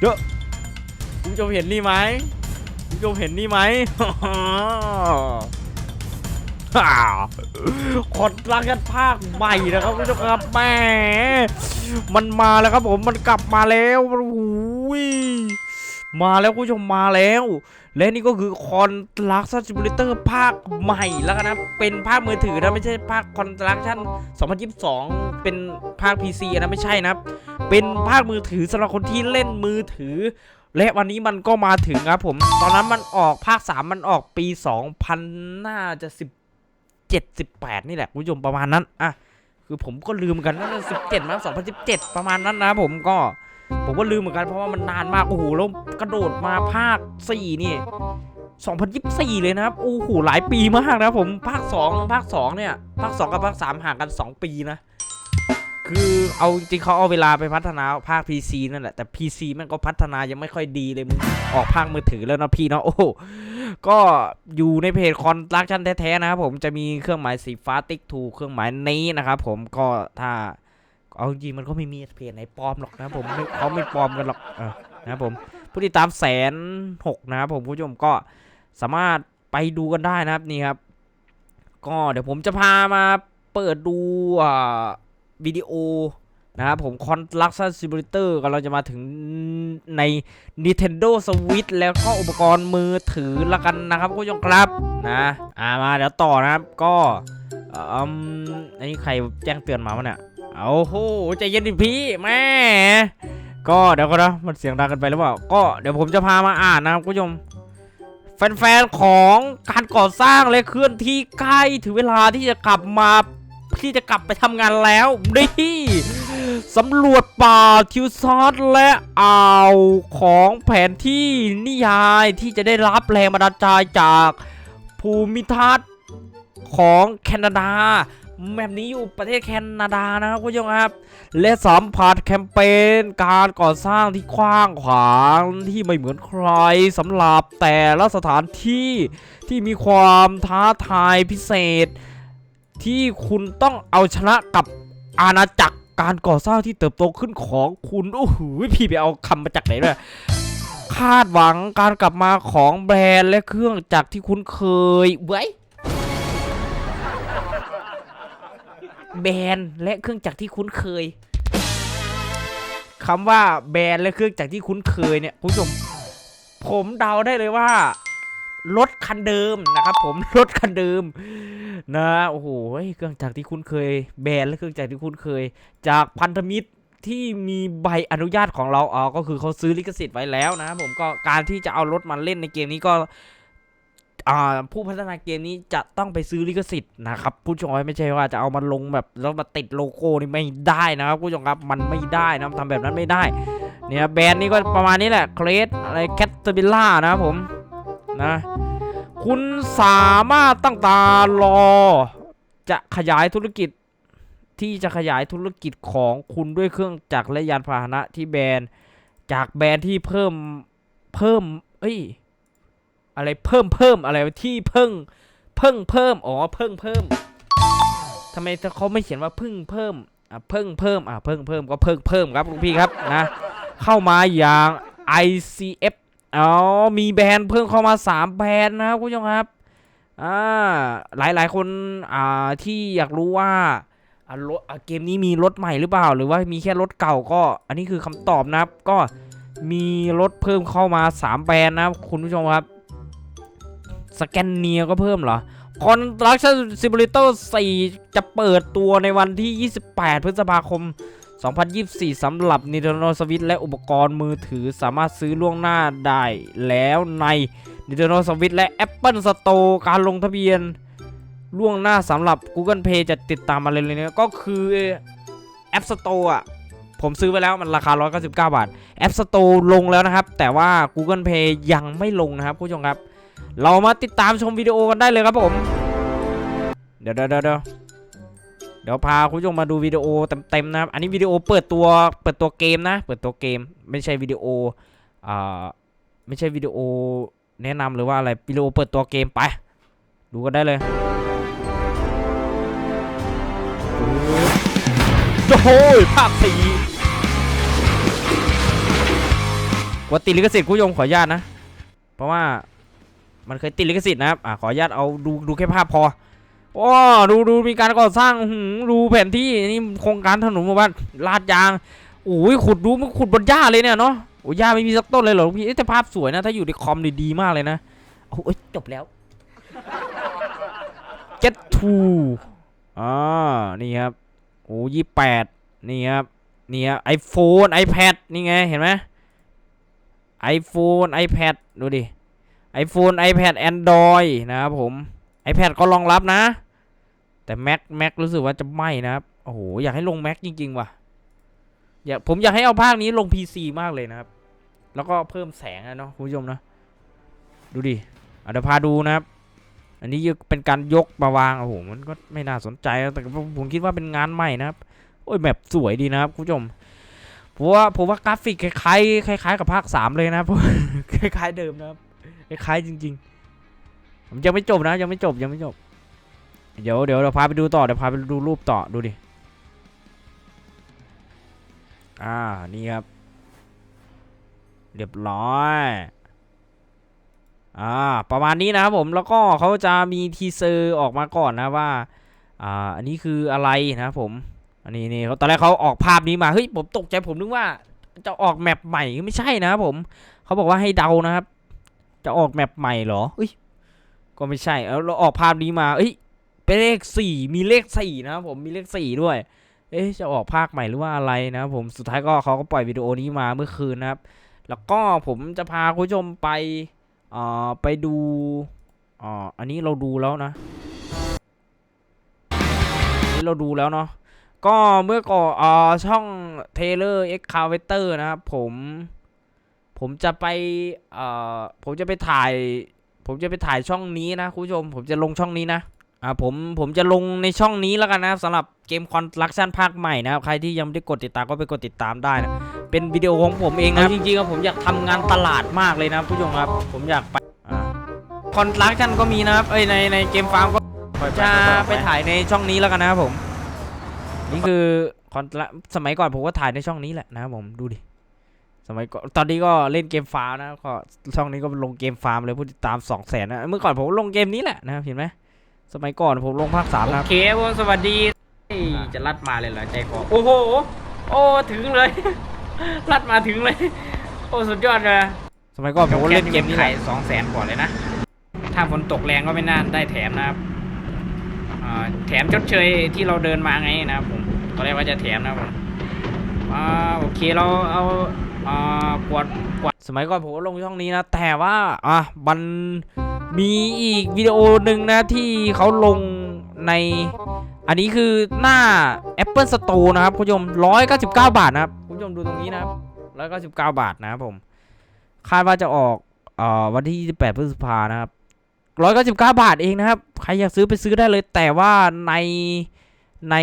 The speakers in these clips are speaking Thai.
เด้อคุณผู้ชมเห็นนี่ไหมคุณผู้ชมเห็นนี่ไหมคนรักกันภาคใหม่นะครับคุณผู้ชมครับแหมมันมาแล้วครับผมมันกลับมาแล้วโอ้โหยมาแล้วคุณผู้ชมมาแล้ว และนี่ก็คือคอนลักชันซิมูเลเตอร์ภาคใหม่แล้วกันนะ เป็นภาคมือถือนะไม่ใช่ภาคคอนลักชัน2022 เป็นภาค PC นะไม่ใช่นะ เป็นภาคมือถือสำหรับคนที่เล่นมือถือ และวันนี้มันก็มาถึงครับผม ตอนนั้นมันออกภาค 3 มันออกปี 2000น่าจะ17 18นี่แหละคุณผู้ชมประมาณนั้นอะคือผมก็ลืมเหมือนกันน่าจะ17มั้ง2017ประมาณนั้นนะผมก็ ผมก็ลืมเหมือนกันเพราะว่ามันนานมาก โอ้โห แล้วกระโดดมาภาค 4 นี่ 2024 เลยนะครับ โอ้โห หลายปีมากนะผม ภาค 2 ภาค 2 เนี่ย ภาค 2 กับภาค 3 ห่างกัน 2 ปีนะ คือเอาจริงเขาเอาเวลาไปพัฒนาภาค PC นั่นแหละ แต่ PC มันก็พัฒนายังไม่ค่อยดีเลยมึง ออกภาคมือถือแล้วนะพี่เนาะ โอ้ก็อยู่ในเพจคอนลักชันแท้ๆนะครับผม จะมีเครื่องหมายสีฟ้าติ๊กถูกเครื่องหมายนี้นะครับผม ก็ถ้า เอาจริงมันก็ไม่มีเพจไหนปลอมหรอกนะผมเขาไม่ปลอมกันหรอกอนะผมผู้ติดตามแสนหกนะครับผมผู้ชมก็สามารถไปดูกันได้นะครับนี่ครับ ก็เดี๋ยวผมจะพามาเปิดดูวิดีโอนะครับผมคอนลักชันซิมูเลเตอร์กำลังจะมาถึงใน Nintendo Switch แล้วก็อุปกรณ์มือถือละกันนะครับผู้ชมครับนะอ่ามาเดี๋ยวต่อนะครับก็อืมอันนี้ใครแจ้งเตือนมาวะเนี่ย เอาโหใจเย็นดิพี่แม่ก็เดี๋ยวก็นะมันเสียงดังกันไปหรือเปล่าก็เดี๋ยวผมจะพามาอ่านนะครับคุณผู้ชมแฟนๆของการก่อสร้างและเคลื่อนที่ใกล้ถึงเวลาที่จะกลับมาที่จะกลับไปทำงานแล้วนี่สำรวจป่าทิวซอสและอ่าวของแผนที่นิยายที่จะได้รับแรงบันดาลใจจากภูมิทัศน์ของแคนาดา แบบนี้อยู่ประเทศแคนาดานะครับคุณผู้ชมครับ และสัมผัสแคมเปญการก่อสร้างที่กว้างขวางที่ไม่เหมือนใครสำหรับแต่ละสถานที่ที่มีความท้าทายพิเศษ ที่คุณต้องเอาชนะกับอาณาจักรการก่อสร้างที่เติบโตขึ้นของคุณโอ้โหพี่ไปเอาคำมาจากไหนเนี่ยคาดหวังการกลับมาของแบรนด์และเครื่องจักรที่คุ้นเคยเว้ แบรนด์และเครื่องจักรที่คุ้นเคยคำว่าแบรนด์และเครื่องจักรที่คุ้นเคยเนี่ยคุณผู้ชมผมเดาได้เลยว่ารถคันเดิมนะครับ ผมรถคันเดิม นะโอ้โหเครื่องจักรที่คุ้นเคย แบรนด์และเครื่องจักรที่คุ้นเคย จากพันธมิตรที่มีใบอนุญาตของเราอ๋อก็คือเขาซื้อลิขสิทธิ์ไว้แล้วนะผมก็การที่จะเอารถมาเล่นในเกมนี้ก็ ผู้พัฒนาเกมนี้จะต้องไปซื้อลิขสิทธิ์นะครับผู้ชมไม่ใช่ว่าจะเอามาลงแบบแล้วมาติดโลโก้นี่ไม่ได้นะครับผู้ชมครับมันไม่ได้นะทำแบบนั้นไม่ได้เนี่ยแบรนด์นี้ก็ประมาณนี้แหละเครสอะไรแคทเตอร์บิล่านะครับผมนะคุณสามารถตั้งตารอ จะขยายธุรกิจที่จะขยายธุรกิจของคุณด้วยเครื่องจักรและยานพาหนะที่แบรนด์ จากแบรนด์ที่เพิ่มเพิ่ม เอ้ย อะไรเพิ่มเพิ่มอะไรที่เพิ่ง เพิ่งเพิ่มอ๋อเพิ่งเพิ่มทำไมเขาไม่เขียนว่าเพิ่งเพิ่มอะเพิ่งเพิ่มอะเพิ่งเพิ่มก็เพิ่งเพิ่มครับลุงพี่ครับนะเข้ามาอย่าง ICF อ๋อมีแบรนด์เพิ่งเข้ามา 3 แบรนด์นะครับคุณผู้ชมครับอ่าหลายหลายคนอ่าที่อยากรู้ว่าอ่ารถอะเกมนี้มีรถใหม่หรือเปล่า หรือว่ามีแค่รถเก่าก็ อันนี้คือคำตอบนะครับก็มีรถเพิ่มเข้ามา 3 แบรนด์นะครับคุณผู้ชมครับ สแกนเนียก็เพิ่มเหรอ Construction Simulator 4จะเปิดตัวในวันที่ 28 พฤษภาคม 2024 สำหรับ Nintendo Switch และอุปกรณ์มือถือสามารถซื้อล่วงหน้าได้แล้วใน Nintendo Switch และ Apple Store การลงทะเบียนล่วงหน้าสำหรับ Google Play จะติดตามมาเลยเลยนะก็คือ App Store อะผมซื้อไปแล้วมันราคา 199 บาท App Store ลงแล้วนะครับ แต่ว่า Google Play ยังไม่ลงนะครับผู้ชมครับ เรามาติดตามชมวิดีโอกันได้เลยครับผม เดี๋ยวเดี๋ยวเดี๋ยวเดี๋ยวพาคุณผู้ชมมาดูวิดีโอเต็มๆนะครับ อันนี้วิดีโอเปิดตัวเปิดตัวเกมนะ เปิดตัวเกม ไม่ใช่วิดีโออ่าไม่ใช่วิดีโอแนะนำหรือว่าอะไรวิดีโอเปิดตัวเกมไป ดูกันได้เลยโอ้ยภาคสีว่าติลิขสิทธิ์คุณผู้ชมขออนุญาตนะ เพราะว่า มันเคยติดลิขสิทธิ์นะครับอะขออนุญาตเอาดูดูแค่ภาพพอโอ้ดูดูมีการก่อสร้างหืดูแผนที่นี่โครงการถนนหมู่บ้านลาดยางโอ้ยขุดดูมันขุดบนหญ้าเลยเนี่ยเนาะโอ้หญ้าไม่มีสักต้นเลยเหรอพี่แต่ภาพสวยนะ ถ้าอยู่ในคอมนี่ดีมากเลยนะโอ้ยจบแล้ว get to อ่านี่ครับโอ้ยี่แปดนี่ครับนี่ครับไอโฟนไอแพดนี่ไงเห็นไหมไอโฟนไอแพดดูดิ iPhone iPad Android นะครับผม iPad ก็รองรับนะ แต่ Mac Mac รู้สึกว่าจะไม่นะครับ โอ้โห อยากให้ลง Mac จริง ๆ ว่ะอยากผมอยากให้เอาภาคนี้ลง PC มากเลยนะครับ แล้วก็เพิ่มแสงอะเนาะคุณผู้ชมนะ ดูดิอะเดี๋ยวพาดูนะครับ อันนี้เป็นการยกมาวางโอ้โหมันก็ไม่น่าสนใจแต่ผมคิดว่าเป็นงานใหม่นะครับ โอ้ยแบบสวยดีนะครับคุณผู้ชมผมว่าผมว่ากราฟิกคล้ายๆคล้ายๆกับภาค 3 เลยนะครับคล้ายๆเดิมนะครับ คล้ายจริงๆผมยังไม่จบนะยังไม่จบยังไม่จบ เดี๋ยวเดี๋ยวเราพาไปดูต่อเดี๋ยวพาไปดูรูปต่อดูดิอ่านี่ครับ เรียบร้อยอ่าประมาณนี้นะครับผมแล้วก็เขาจะมีทีเซอร์ออกมาก่อนนะว่าอ่าอันนี้คืออะไรนะครับผมอันนี้นี่เขาตอนแรกเขาออกภาพนี้มาเฮ้ยผมตกใจผมนึกว่าจะออกแมปใหม่ไม่ใช่นะครับผมเขาบอกว่าให้เดานะครับ จะออกแมปใหม่เหรอเอ้ยก็ไม่ใช่แล้วเราออกภาพนี้มาเอ้ยเป็นเลขสี่มีเลขสี่นะครับผมมีเลขสี่ด้วย เอ๊ะจะออกภาคใหม่หรือว่าอะไรนะผมสุดท้ายก็เขาก็ปล่อยวิดีโอนี้มาเมื่อคืนนะครับ แล้วก็ผมจะพาคุณผู้ชมไปอ่อไปดูอ่ออันนี้เราดูแล้วนะนนี้เราดูแล้วเนาะก็เมื่อก่อนอ่อช่อง Taylor X c a v a t o r นะครับผม ผมจะไปเอ่อผมจะไปถ่าย ผมจะไปถ่ายช่องนี้นะคุณผู้ชม ผมจะลงช่องนี้นะอ่าผมผมจะลงในช่องนี้แล้วกันนะครับสำหรับเกมคอนลักชันภาคใหม่นะครับใครที่ยังไม่ได้กดติดตามก็ไปกดติดตามได้นะเป็นวิดีโอของผมเองนะจริงๆอะผมอยากทำงานตลาดมากเลยนะผู้ชมครับ ผมอยากไปอ่าคอนลักชันก็มีนะครับเอ้ยในในเกมฟาร์มก็จะไปถ่ายในช่องนี้แล้วกันนะครับผม นี่คือคอนละสมัยก่อนผมก็ถ่ายในช่องนี้แหละนะครับผมดูดิ สมัยก่อนตอนนี้ก็เล่นเกมฟาร์มนะก็ช่องนี้ก็ลงเกมฟาร์มเลยผู้ติดตาม2 0 0แสนนะเมื่อก่อนผมลงเกมนี้แหละนะครับเห็นไหมสมัยก่อนผมลงภาคสามนะครับโอเคผมสวัสดีจะลัดมาเลยเหรอใจคอโอ้โหโอ้ถึงเลย ลัดมาถึงเลย โอ้สุดยอดเลยสมัยก่อนผมก็เล่นเกมนี้แหละสองแสนกว่าเลยนะถ้าฝนตกแรงก็ไม่น่าได้แถมนะครับอ่าแถมชดเชยที่เราเดินมาไงนะครับผมตอนแรกว่าจะแถมนะครับผมอ่าโอเคเราเอา อ่ากวดกวดสมัยก่อนผมก็ลงช่องนี้นะ แต่ว่าอะมันมีอีกวิดีโอหนึ่งนะที่เขาลงใน อันนี้คือหน้า Apple Store นะครับคุณผู้ชม 199 บาทนะครับคุณผู้ชมดูตรงนี้นะครับ199 บาทนะครับผมคาดว่าจะออกเอ่อวันที่ 28 พฤษภานะครับ 199 บาทเองนะครับ ใครอยากซื้อไปซื้อได้เลย แต่ว่าใน ใน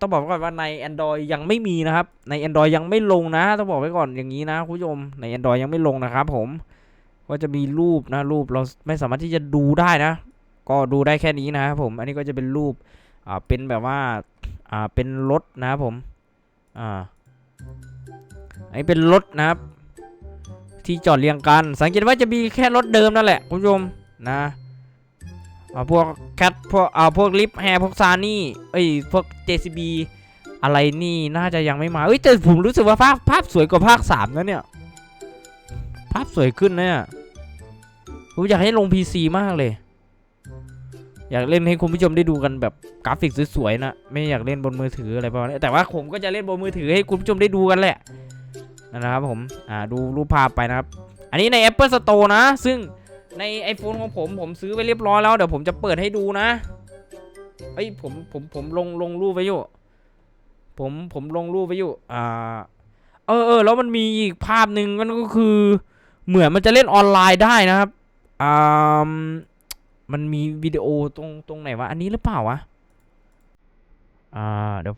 ต้องบอกไว้ก่อนว่าใน Android ยังไม่มีนะครับ ใน Android ยังไม่ลงนะ ต้องบอกไว้ก่อนอย่างนี้นะคุณผู้ชมใน Android ยังไม่ลงนะครับผมก็จะมีรูปนะรูปเราไม่สามารถที่จะดูได้นะ ก็ดูได้แค่นี้นะครับผมอันนี้ก็จะเป็นรูปอ่าเป็นแบบว่าอ่าเป็นรถนะครับผมอ่าอันนี้เป็นรถนะครับ ที่จอดเรียงกัน สังเกตว่าจะมีแค่รถเดิมนั่นแหละคุณผู้ชมนะ อ่าพวกแคทพวกอ่าพวกลิฟแฮร์พวกซานี่เอ้ยพวก JCB อะไรนี่น่าจะยังไม่มาเอ้ยแต่ผมรู้สึกว่าภาพภาพสวยกว่าภาคสามนะเนี่ย ภาพสวยขึ้นนะเนี่ยผมอยากให้ลง PC มากเลย อยากเล่นให้คุณผู้ชมได้ดูกันแบบกราฟิกสวยๆนะไม่อยากเล่นบนมือถืออะไรประมาณนี้แต่ว่าผมก็จะเล่นบนมือถือให้คุณผู้ชมได้ดูกันแหละนะครับผมอ่าดูรูปภาพไปนะครับ อันนี้ใน Apple Store นะ ซึ่ง ใน iPhone ของผมผมซื้อไปเรียบร้อยแล้ว เดี๋ยวผมจะเปิดให้ดูนะเอ้ยผมผมผมลงลงรูปไว้อยู่ ผมผมลงรูปไว้อยู่ อ่า เออเออแล้วมันมีอีกภาพหนึ่งมันก็คือ เหมือนมันจะเล่นออนไลน์ได้นะครับอ่ามันมีวิดีโอตรงตรงไหนวะ อันนี้หรือเปล่าวะ อ่าเดี๋ยว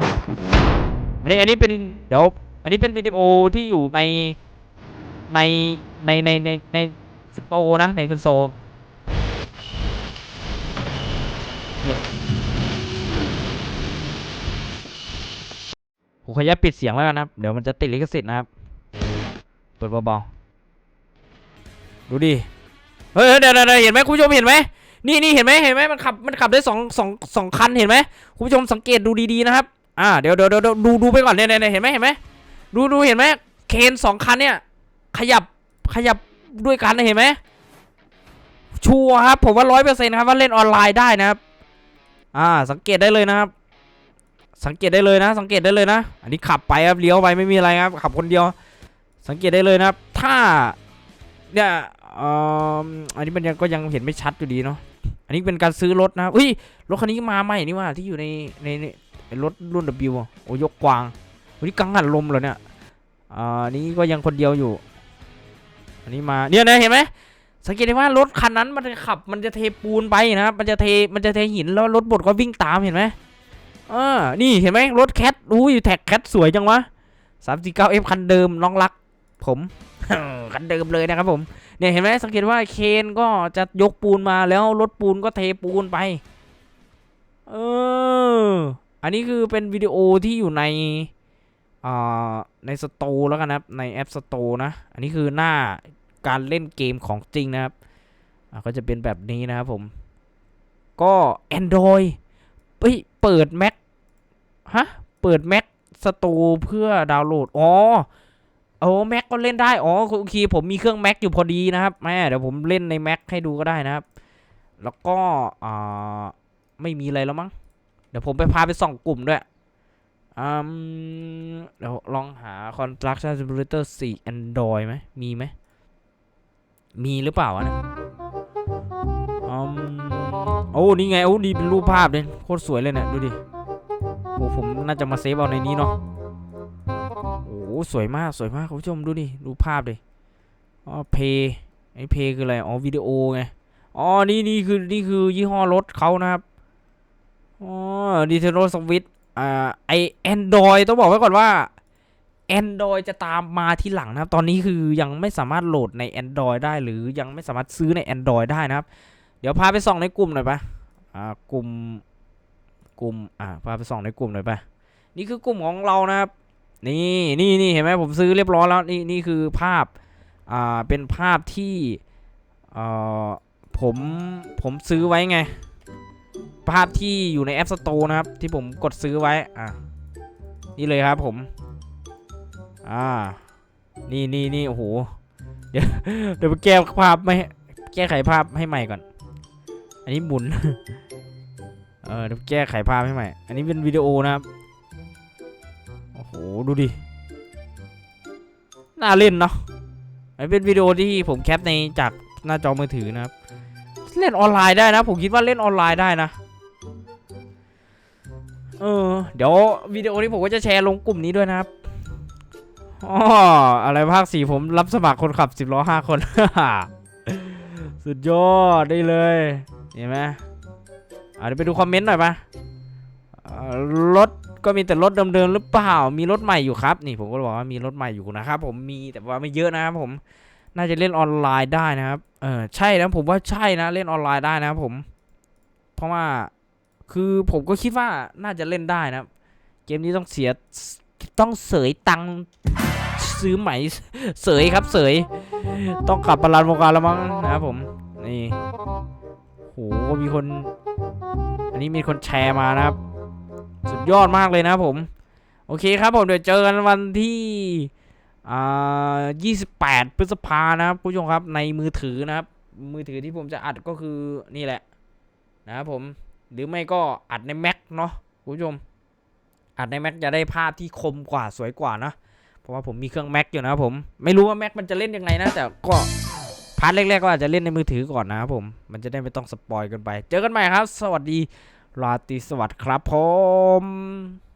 อันนี้อันนี้เป็นเดี๋ยว อันนี้เป็นวิดีโอที่อยู่ในในในในในใน สโตนะในคอนโซลผมขออนุญาตปิดเสียงแล้วกันนะครับ เดี๋ยวมันจะติดลิขสิทธิ์นะครับ เปิดเบาๆดูดิ เฮ้ยเดี๋ยวเดี๋ยวเดี๋ยวเห็นไหมคุณผู้ชมเห็นไหมนี่นี่เห็นไหมเห็นไหมมันขับมันขับได้สองสองสองคันเห็นไหมคุณผู้ชมสังเกตดูดีๆนะครับ อ่าเดี๋ยวเดี๋ยวเดี๋ยวดูดูไปก่อนเนี่ยเนี่ยเนี่ยเห็นไหมเห็นไหมดูดูเห็นไหมเคนสองคันเนี่ย ขยับขยับ ด้วยกันนะเห็นไหมชัวร์ครับผมว่าร้อยเปอร์เซ็นต์ครับว่าเล่นออนไลน์ได้นะครับ อ่า สังเกตได้เลยนะครับ สังเกตได้เลยนะ สังเกตได้เลยนะ อันนี้ขับไปครับเลี้ยวไปไม่มีอะไรครับ ขับคนเดียว สังเกตได้เลยนะครับ ถ้าเนี่ยอ่ออันนี้มันยังก็ยังเห็นไม่ชัดอยู่ดีเนาะอันนี้เป็นการซื้อรถนะอุ้ยรถคันนี้มาใหม่นี่ว่าที่อยู่ในในรถรุ่น W โอ้ยกกวางวันนี้กังหันลมเหรอเนี่ยอ่านี่ก็ยังคนเดียวอยู่ อันนี้มาเนี่ยนะเห็นไหมสังเกตได้ว่ารถคันนั้นมันจะขับ มันจะเทปูนไปนะครับมันจะเทมันจะเทหินแล้วรถบดก็วิ่งตามเห็นไหมเออนี่เห็นไหมรถแคทอุ้ยแท็กแคทสวยจังวะสามสี่เก้าเอฟคันเดิมน้องรัก ผมคันเดิมเลยนะครับผมเนี่ยเห็นไหมสังเกตว่าเคนก็จะยกปูนมาแล้วรถปูนก็เทปูนไปเอออันนี้คือเป็นวิดีโอที่อยู่ในอ่าในสโตร์แล้วกันนะครับในแอปสโตร์นะ อันนี้คือหน้า การเล่นเกมของจริงนะครับก็จะเป็นแบบนี้นะครับผม ก็ Android เฮ้ยเปิด Mac ฮะ เปิด Mac สโตร์เพื่อดาวน์โหลด อ๋อโอ้แม็กก็เล่นได้ อ๋อโอเคผมมีเครื่องแม็กอยู่พอดีนะครับแม่เดี๋ยวผมเล่นในแม็กให้ดูก็ได้นะครับ แล้วก็อ่าไม่มีอะไรแล้วมั้ง เดี๋ยวผมไปพาไปส่องกลุ่มด้วยอืมเดี๋ยวลองหา Construction Simulator 4 Android ไหมมีไหม มีหรือเปล่าวะเนี่ยอืมโอ้นี่ไงโอ้ดีเป็นรูปภาพเลยโคตรสวยเลยเนี่ยดูดิโอ้ผมน่าจะมาเซฟเอาในนี้เนาะโอ้สวยมากสวยมากคุณผู้ชมดูดิดูปภาพดิอ๋อเพย์ไอเพย์คืออะไรอ๋อวิดีโอไงอ๋อนี่นี่คือนี่คือยี่ห้อรถเขานะครับอ๋อดีเทโรสวิตอ่าไอแอนดรอยต้องบอกไว้ก่อนว่า Android จะตามมาทีหลังนะครับ ตอนนี้คือยังไม่สามารถโหลดใน Android ได้หรือยังไม่สามารถซื้อใน Android ได้นะครับ เดี๋ยวพาไปส่องในกลุ่มหน่อยปะอ่ากลุ่มกลุ่มอ่าพาไปส่องในกลุ่มหน่อยปะนี่คือกลุ่มของเรานะครับนี่นี่นี่เห็นไหมผมซื้อเรียบร้อยแล้วนี่นี่คือภาพอ่าเป็นภาพที่เอ่อผมผมซื้อไว้ไง ภาพที่อยู่ในแอป Store นะครับ ที่ผมกดซื้อไว้อะนี่เลยครับผม อ่า นี่นี่นี่โอ้โห เดี๋ยวเดี๋ยวไปแก้ภาพไม่แก้ไขภาพให้ใหม่ก่อน อันนี้หมุน เออเดี๋ยวแก้ไขภาพให้ใหม่ อันนี้เป็นวิดีโอนะครับ โอ้โห ดูดิ น่าเล่นเนาะอันนเป็นวิดีโอที่ผมแคปในจากหน้าจอมือถือนะครับ เล่นออนไลน์ได้นะ ผมคิดว่าเล่นออนไลน์ได้นะเออเดี๋ยววิดีโอนี้ผมก็จะแชร์ลงกลุ่มนี้ด้วยนะครับ อ๋ออะไรภาคสี่ผมรับสมัครคนขับสิบล้อห้าคน สุดยอดได้เลย เห็นไหมอะเดี๋ยวไปดูคอมเมนต์หน่อยปะอ่ารถก็มีแต่รถเดิมๆหรือเปล่า มีรถใหม่อยู่ครับ นี่ผมก็บอกว่ามีรถใหม่อยู่นะครับผมมีแต่ว่าไม่เยอะนะครับผมน่าจะเล่นออนไลน์ได้นะครับเออใช่นะผมว่าใช่นะเล่นออนไลน์ได้นะครับผม เพราะว่าคือผมก็คิดว่าน่าจะเล่นได้นะ เกมนี้ต้องเสียต้องเสยตังค์ ซื้อใหมเสยครับเสย ต้องกลับประลานวงการแล้วมั้งนะครับผม นี่โหมีคน อันนี้มีคนแชร์มานะครับ สุดยอดมากเลยนะผม โอเคครับผมเดี๋ยวเจอกันวันที่อ่า28 พฤษภานะครับผู้ชมครับในมือถือนะครับ มือถือที่ผมจะอัดก็คือนี่แหละ นะครับผมหรือไม่ก็อัดใน Mac เนาะคุณผู้ชมอัดใน Mac จะได้ภาพที่คมกว่าสวยกว่านะ ราะว่าผมมีเครื่อง Mac อยู่นะครับผมไม่รู้ว่า Mac มันจะเล่นยังไงนะแต่ก็พาร์ทแรกๆก็อาจจะเล่นในมือถือก่อนนะครับผมมันจะได้ไม่ต้องสปอยกันไป เจอกันใหม่ครับ สวัสดีราตรีสวัสดิ์ครับผม